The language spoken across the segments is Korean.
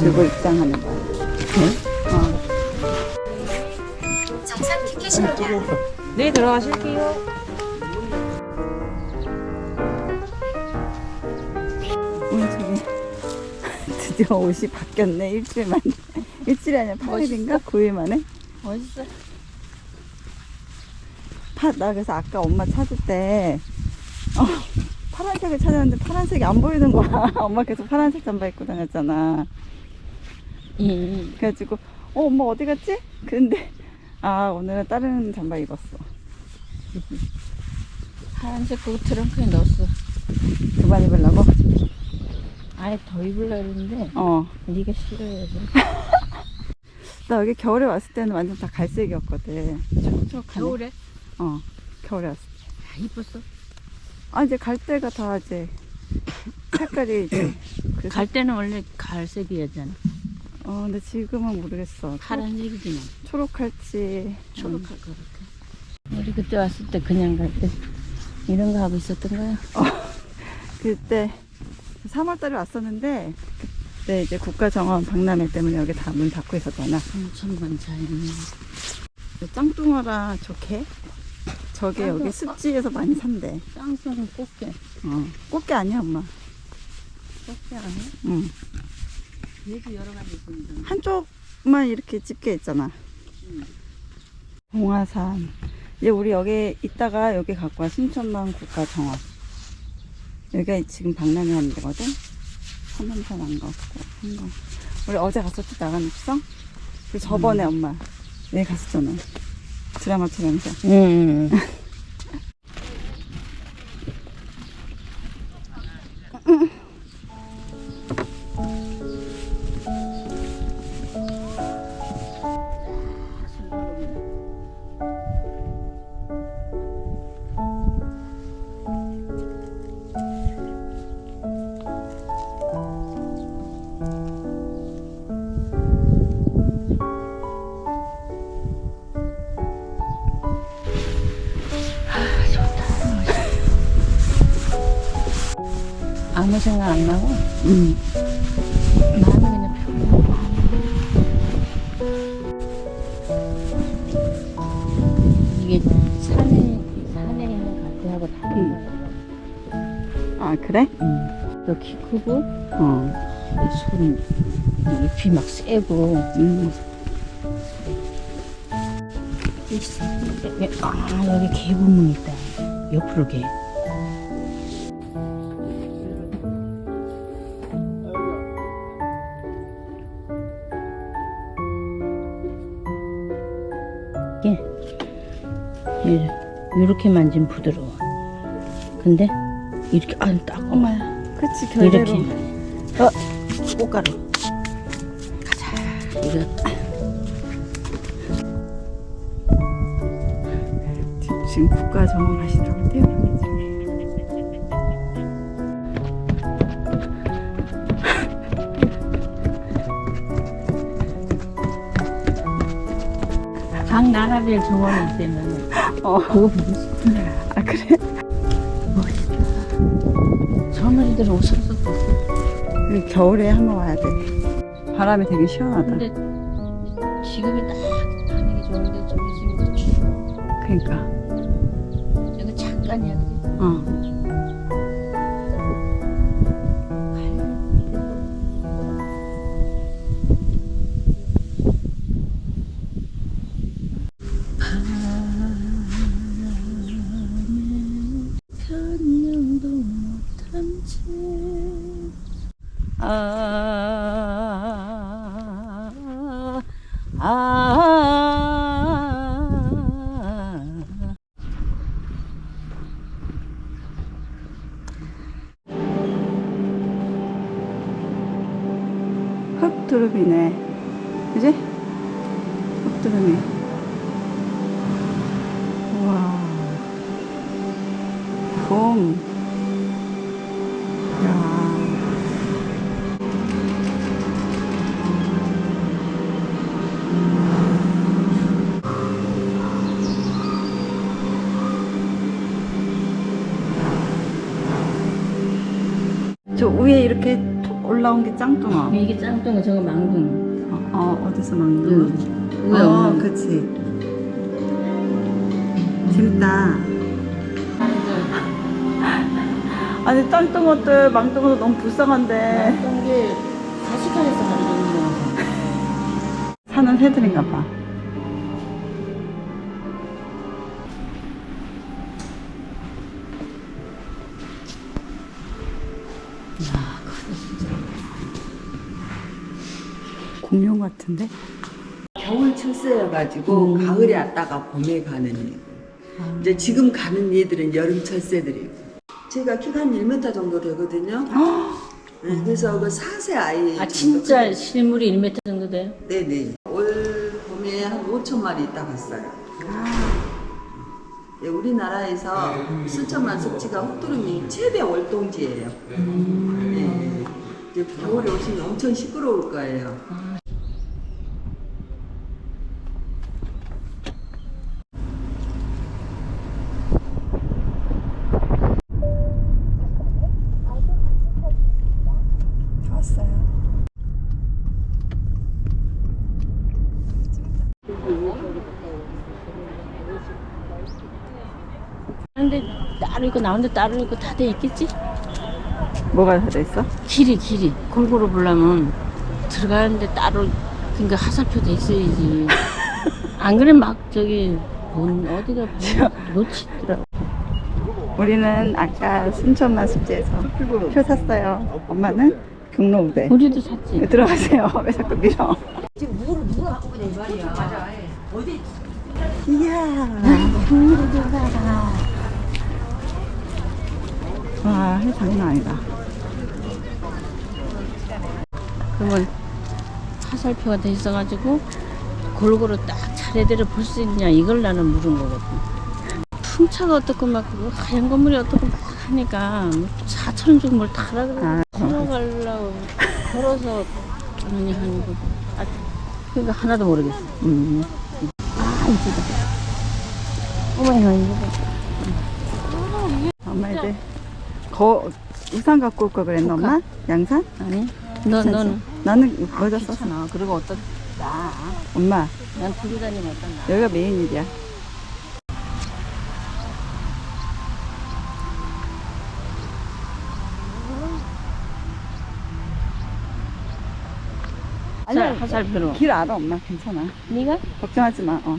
들고 입장하는 거야. 어. 정상 티켓입니다. 네, 들어가실게요. 오늘 저기 드디어 옷이 바뀌었네. 일주일 만에. 일주일이 아니라 8일인가? 9일 만에? 멋있어. 파, 나 그래서 아까 엄마 찾을 때 어, 파란색을 찾았는데 파란색이 안 보이는 거야. 엄마 계속 파란색 잠바 입고 다녔잖아. 응. 그래가지고 어 엄마 어디 갔지? 근데 아 오늘은 다른 잠바 입었어. 파란색 그거 트렁크에 넣었어. 그만 입으려고? 아예 더 입으려 했는데 어. 네가 싫어해서. 나 여기 겨울에 왔을 때는 완전 다 갈색이었거든. 촉촉하네. 겨울에? 어. 겨울에 왔을 때. 아, 이뻤어. 아 이제 갈 때가 다 이제 색깔이 이제 갈 때는 원래 갈색이었잖아. 어 근데 지금은 모르겠어. 파란색이지 뭐. 초록할지 초록할 것 같아. 우리 그때 왔을 때 그냥 갈 때 이런 거 하고 있었던 거야. 그때 3월달에 왔었는데 그때 이제 국가정원 박람회 때문에 여기 다 문 닫고 있었잖아. 엄청 많지 않니? 짱뚱어랑 저개 저게 짱뚱어. 여기 습지에서 많이 산대. 쌍수는 꽃게. 어. 꽃게 아니야 엄마. 꽃게 아니야? 응. 얘도 여러 가지 있던데. 한쪽만 이렇게 집게 있잖아. 봉화산. 이제 우리 여기 있다가 여기 갖고 와 순천만 국가정원. 여기가 지금 박람회 하는 데거든. 삼원산 안 갔고 한 거. 우리 어제 갔었지 나간 읍성. 그 저번에 엄마 여기 갔었잖아. 드라마 촬영장. 응. 아무 생각 안 나고 응. 마음이 그냥 편해. 이게 산에 산에 갈 때하고 다른 거야. 아 그래? 응. 너키 크고 어. 손 잎이 막 세고 음. 이- 아 여기 개구멍 있다. 옆으로 개. 이렇게 만지면 부드러워. 근데 이렇게 아. 엄마야. 그치 결대로. 이렇게. 어 꽃가루. 가자. 이거 지금 국가정원 하시라고 뛰어보는 중에. 각 나라별 정원이 있다면 어. 아 그래? 멋있다. 오셔서 보고. 그 겨울에 한번 와야 돼. 바람이 되게 시원하다. 근데 지금이 딱 다니기 좋은데 저기 지금 추워. 그러니까. 여기 잠깐이야. 그지? 어. 봄. 야. 올라온 게 짱뚱어. 이게 짱뚱어 저거 망둥. 어, 어 어디서 망둥어? 응. 왜 어, 없는 그치. 아니 짱뚱어들 망뚱어도 너무 불쌍한데 어떤 게 사시간에서 가르쳐주는 거라서. 사는 새들인가 봐. 공룡 같은데? 겨울 철새여가지고 가을에 왔다가 봄에 가는 애고 이제 지금 가는 얘들은 여름 철새들이고 제가 키가 한 1m 정도 되거든요. 네, 그래서 그 4세 아이 아 정도 진짜 크고. 실물이 1m 정도 돼요? 네네. 올 봄에 한 5천 마리 있다 갔어요. 네, 우리나라에서 순천만 습지가 혹두름이 최대 월동지예요. 네, 이제 겨울에 오시면 엄청 시끄러울 거예요. 다 왔어요. 근데 따로 있고 나온데 따로 있고 다 돼 있겠지? 뭐가 다 있어? 길이 길이 골고루 보려면 들어가는데 따로 그러니까 하살표 돼 있어야지. 안 그래 막 저기 뭔 어디가 보면 놓치더라. 우리는 아까 순천만 습지에서 표 샀어요. 엄마는 경로 우대. 우리도 샀지. 들어가세요. 왜 자꾸 밀어? 이야. 와, 해 장난 아니다. 그러면 하살표가 돼 있어가지고 골고루 딱 차례대로 볼 수 있냐 이걸 나는 물은 거거든. 풍차가 어떻고 막 하얀 건물이 어떻고 막 하니까 뭐 4천 원 주고 뭘 타라 그래. 아, 걸어가려고 걸어서 아니 하는 거. 아, 그러니까 하나도 모르겠어. 음. 아 이쁘다. 어머나 이거. 엄마 이제 거 우산 갖고 올 걸 그랬나 엄마? 양산? 아니 너 괜찮지? 너는 나는 거기다 썼어. 괜찮아. 그리고 어떤 나. 엄마 난 들고 다니면 어떤 나. 여기가 메인 일이야. 자, 하살표로. 길 알아 엄마 괜찮아. 네가 걱정하지 마. 어.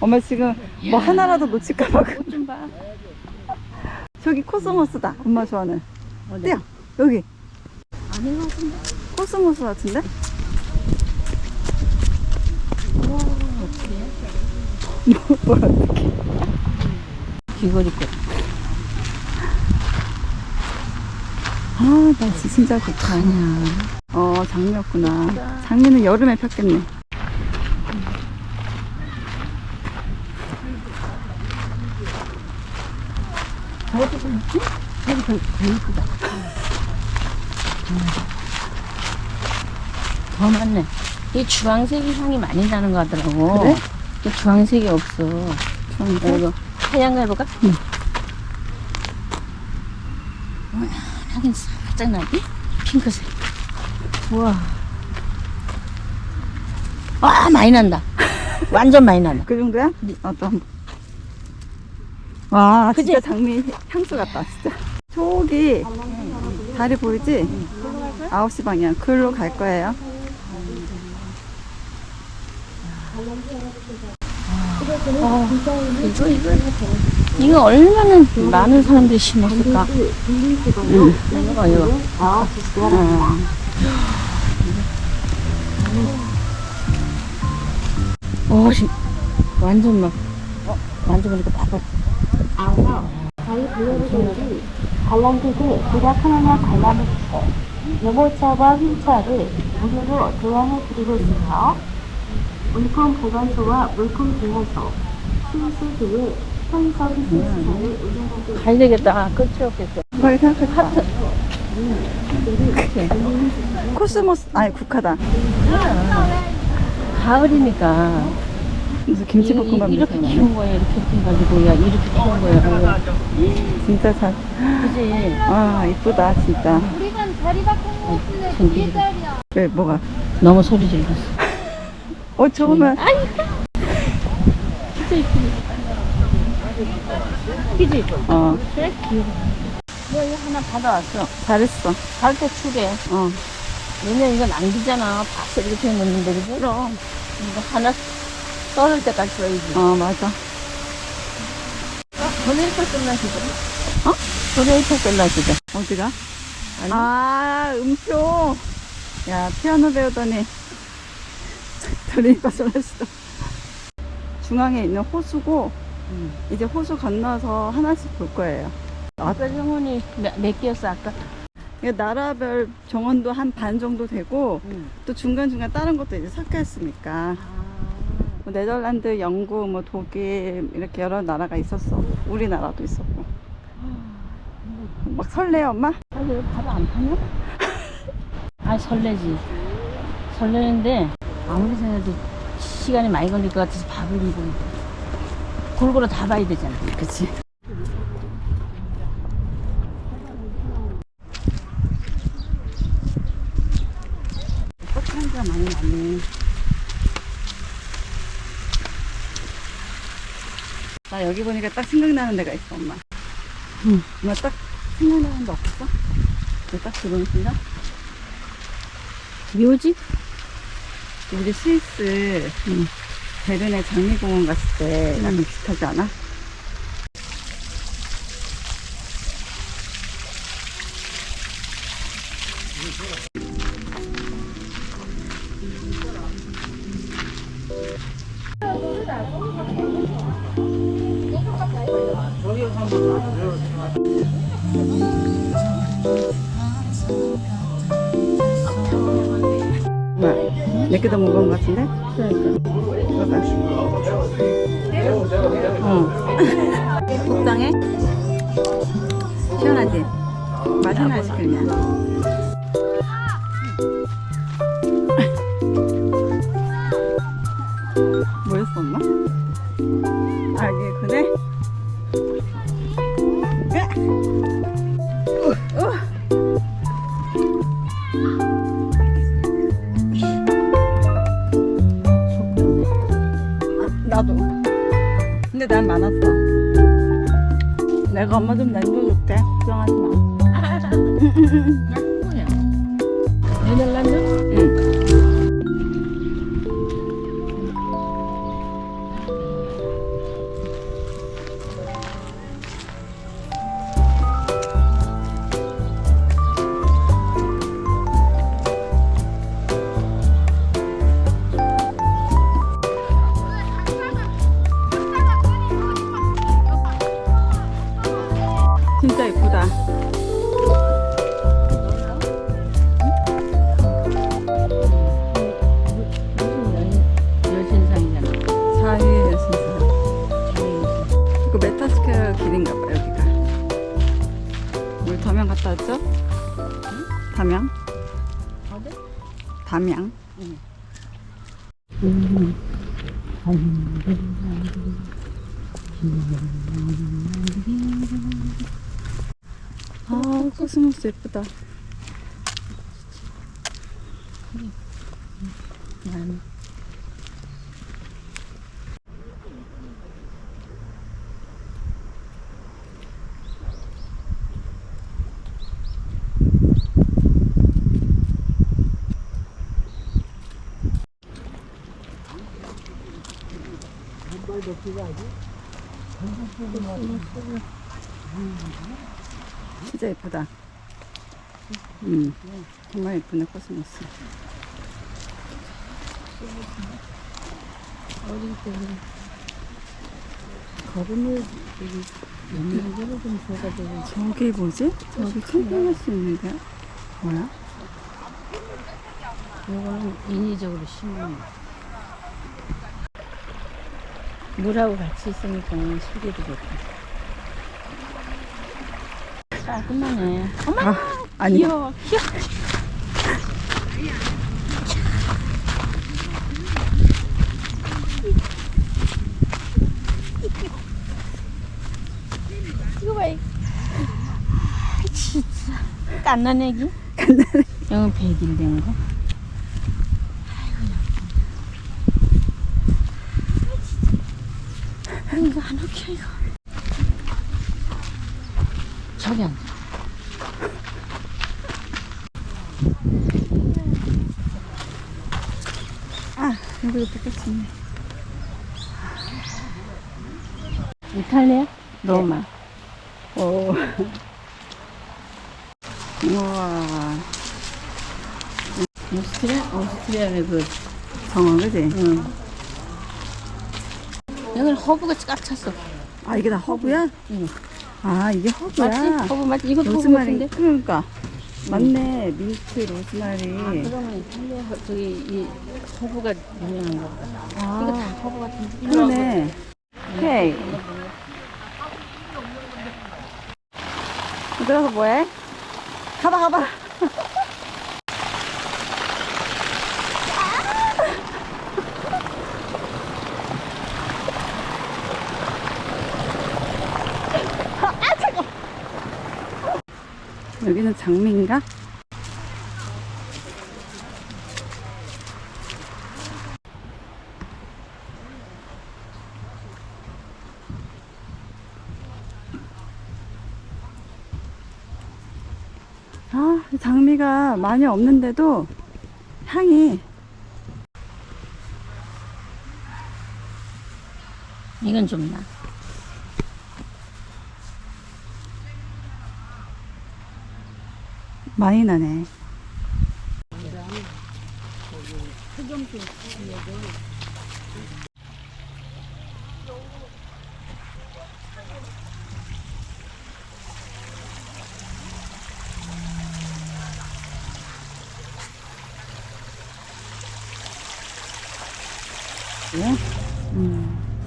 엄마 지금 뭐 하나라도 놓칠까 봐. 그- 옷좀 봐. 저기 코스모스다. 엄마 좋아하는. 어디? 떼야 여기 아닌 것 같은데. 코스모스 같은데? 뭐, 뭘 어떻게? 귀걸이 꽃. 아 날씨 진짜 좋다. 어 장미였구나. 장미는 여름에 폈겠네. 저것도 좀 있지? 저기 더, 더 이쁘다. 더 많네. 이 주황색이 향이 많이 나는 거 같더라고. 그래? 이 주황색이 없어. 주황색? 이거 하얀 거 해볼까? 응. 하긴 살짝 나지? 핑크색. 우와. 아, 많이 난다. 완전 많이 난다. 그 정도야? 어떤? 와 그치? 진짜 장미 향수 같다 진짜. 저기 다리 보이지? 9시 방향 그걸로 갈 거예요. 이거, 이거, 이거 얼마나 많은 사람들이 심었을까? 응. 이거, 이거. 어, 심, 완전 막, 어, 만져보니까 바로. 아울러 저희 부력 하나나 관람을 주고 유모차와 휠체어를 무료로 도양해 드리고 있으며 물품 보관소와 물품 보관소, 수수 등의 편의 서비스 시설을 운영하고 가야 되겠다. 끝이 없겠어. 생각했다. 코스모스 아니 국화다. 가을이니까. 무슨 이- 김치볶음밥 이- 이렇게 키운 거야, 이렇게 해가지고, 야, 이렇게 키운 거야. 진짜 잘. 그지? 아 이쁘다 진짜. 우리가 전기 왜 뭐가? 너무 소리 질렀어. 어 저거만 진짜 이쁘네. 그지? 어 그래? 귀여워. 너 이거 하나 받아왔어. 잘했어. 갈때 추게. 어 왜냐면 이건 남기잖아. 박스 이렇게 해놓는데, 그지? 그럼. 이거 하나 썰을 때까지 써야지. 어 맞아. 도네이터 끝나시죠? 어? 도네이터 끝나시죠? 어디가? 아니. 아 음표. 야 피아노 배우더니 드리니까 소리했어. 중앙에 있는 호수고 응. 이제 호수 건너서 하나씩 볼 거예요. 아까 정원이 몇, 몇 개였어, 아까? 나라별 정원도 한 반 정도 되고 응. 또 중간 중간 다른 것도 이제 섞여 있으니까 아. 뭐 네덜란드, 영국, 뭐 독일 이렇게 여러 나라가 있었어. 우리나라도 있었고. 막 설레요, 엄마? 아, 왜 밥을 안 파냐? 아, 설레지. 설레는데, 아무리 생각해도 시간이 많이 걸릴 것 같아서 밥을 이거 골고루 다 봐야 되잖아. 그치. 꽃향기가 많이 나네. 나 여기 보니까 딱 생각나는 데가 있어, 엄마. 응. 엄마 딱 생각나는 데 없어? 이딱 들어오는 순간? 묘지? 우리 스위스 응. 베른의 장미공원 갔을 때 약간 비슷하지 않아? 몇개 더 먹은 것 같은데? 그러니까. 어. 적당해? 시원하지? 맛있는 아이스크림이야. Mm-hmm. 우리 담양 갔다 왔죠? 담양? 어디? 담양. 아, 코스모스 예쁘다. 난 진짜 예쁘다. 음, 정말 예쁘네, 코스모스. 어릴 때 걸음을 여기 연결을 좀 줘가지고 저게 뭐지? 저기 캠핑할 수 있는 데야? 뭐야? 이거는 인위적으로 심는 거. 물하고 같이 있으니까 소리도 좋고. 깔끔하네. 어머, 아, 아니. 귀여워, 귀여워. 이거 봐, 이거. 진짜. 깐난 애기? 여기 백일 거. 아이고 이거 안 웃겨 이거. 저기 앉아. 아, 여기도 똑같이 있네. 이탈리아? 로마. 오. 우와. 오스트리아? 오스트리아의 그 정원, 그지? 응. 여기는 허브가 꽉 찼어. 아, 이게 다 허브야? 응. 아, 이게 허브야? 맞지? 허브 맞지? 이것도 허브 로즈마리. 같은데? 그러니까. 맞네. 민트, 로즈마리. 그러면 이탈리아 허- 저기 이 허브가 유명한가 보다. 이거 다 아, 허브 같은데? 그러네. 오케이. 들어서 뭐해? 가봐, 가봐. 여기는 장미인가? 아, 장미가 많이 없는데도 향이 이건 좀 나. 많이 나네.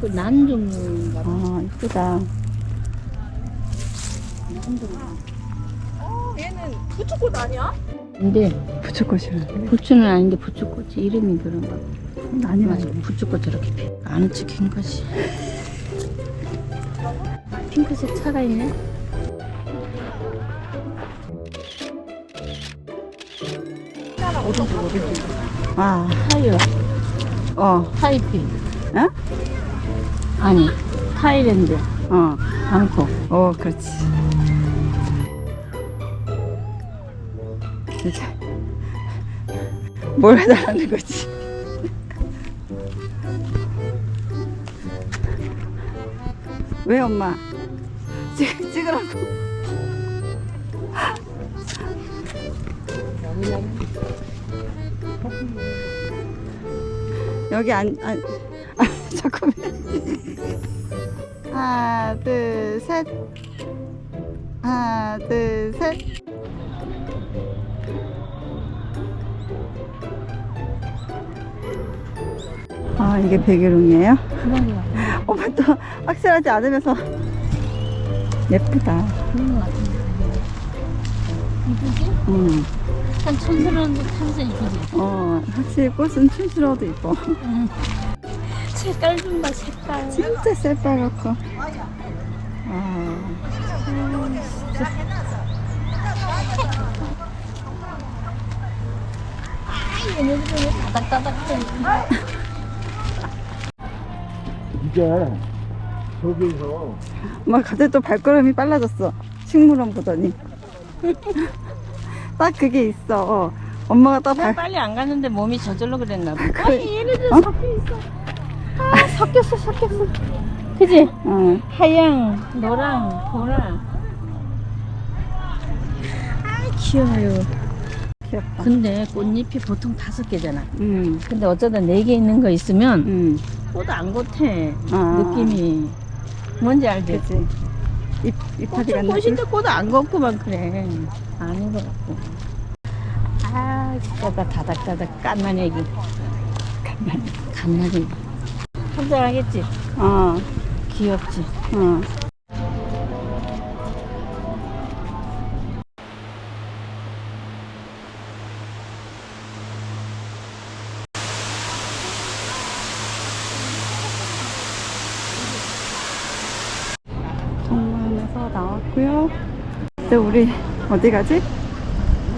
그난 종류인가 봐. 아, 이쁘다. 근데 부츠꽃이라. 부추는 아닌데 부추꽃이 이름이 그런가 봐. 아니, 맞아. 부추꽃 저렇게 피. 아는 척한 거지. 핑크색 차가 있네. 아, 타이어, 어, 타이피. 어? 아니, 타이랜드, 어, 방콕. 어, 그렇지. 뭘 해달라는 거지? 왜 엄마? 찍, 찍으라고. 여기 안, 안, 아, 잠깐만. 하나, 둘, 셋. 하나, 둘, 셋. 아, 이게 백일홍이에요? 엄마 또 확실하지 않으면서 예쁘다. 그런 거 같은데. 이쁘지? 음, 참 촌스러운 듯 하면서 이쁘지? 어, 확실히 꽃은 촌스러워도 이뻐. 색깔 좀 봐, 색깔. 진짜 새빨갛고. 아, 얘네들은 따닥따닥해. 이게 저기서 엄마 갑자기 또 발걸음이 빨라졌어. 식물원 보더니. 딱 그게 있어. 어. 엄마가 딱 발, 빨리 안 갔는데 몸이 저절로 그랬나 봐. 아니, 얘네들 어? 섞여 있어. 아, 섞였어, 섞였어. 그지? 어, 하양, 노랑, 보라. 아, 귀여워요. 귀엽다. 근데 꽃잎이 보통 다섯 개잖아. 음, 근데 어쩌다 네 개 있는 거 있으면 음, 꽃안 같아. 아. 느낌이. 뭔지 알지? 그치. 잎, 잎하지 꽃은? 꽃인데 꽃안 걷고만 그래. 아닌 것 같고. 아, 진짜 나 다닥다닥 깐난 애기. 깐난, 깐난 애기. 한잔하겠지? 어, 귀엽지? 어. 우리 어디 가지?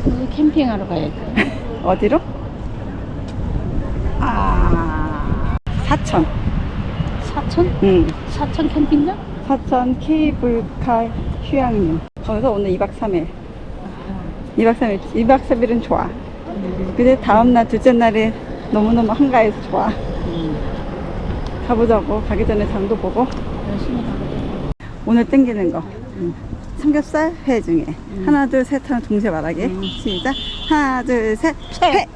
우리 캠핑하러 가야지. 어디로? 아, 사천. 사천? 응. 사천 캠핑장? 사천 케이블카 휴양림. 거기서 오늘 2박 3일. 2박 3일, 2박 3일은 좋아. 근데 다음날, 둘째 날에 너무너무 한가해서 좋아. 가보자고. 가기 전에 장도 보고. 열심히 가보자. 오늘 땡기는 거. 삼겹살 회 중에. 하나, 둘, 셋 하면 동시에 말하게. 시작. 하나, 둘, 셋. 회!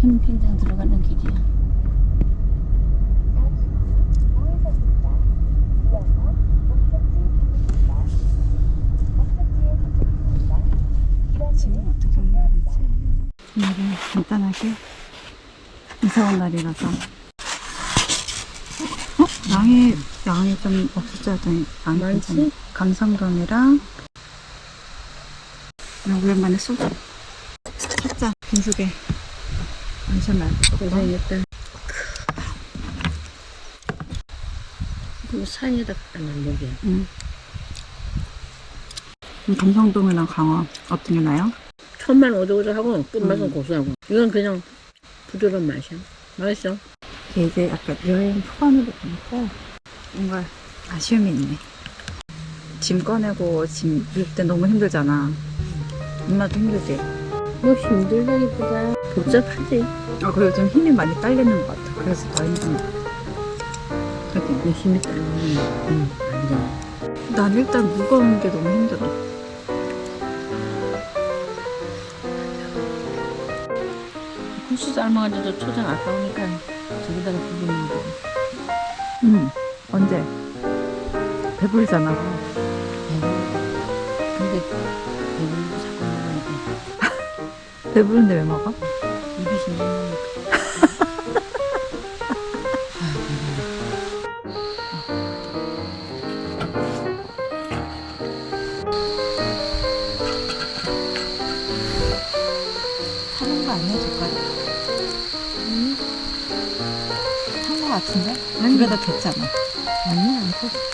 캠핑장 들어가는 길이야. 지금 어떻게 옮겨야지? 오늘은 간단하게 이사 온 날이라서 어? 양이 양이 좀 하더니 양이 많지? 그냥 오랜만에 소주 살짝 빈속에 안심말 고생했다. 그 산에다 놓는 게. 음. 감성동이랑 강화 어떤 게 나요? 첫만 오독오독하고 끝맛은 고소하고. 이건 그냥 부드러운 맛이야. 맛있어. 이제 약간 여행 후반으로 보니까 뭔가 아쉬움이 있네. 짐 꺼내고 짐밀때 너무 힘들잖아. 엄마도 힘들지? 뭐 힘들다기보다 복잡하지. 아, 그리고 좀 힘이 많이 딸리는 것 같아. 그래서 더 힘든 것 같아. 그게 그 힘이 딸리면 음, 안 돼. 난 일단 무거운 게 너무 힘들어. 국수 삶아가지고 초장 아까우니까 저기다가 부비는 거. 응. 언제? 배부르잖아. 근데 배부르고 자꾸 먹어야 돼. 배부른데 왜 먹어? 같은데? 그러다 됐잖아. 아니야, 안 커.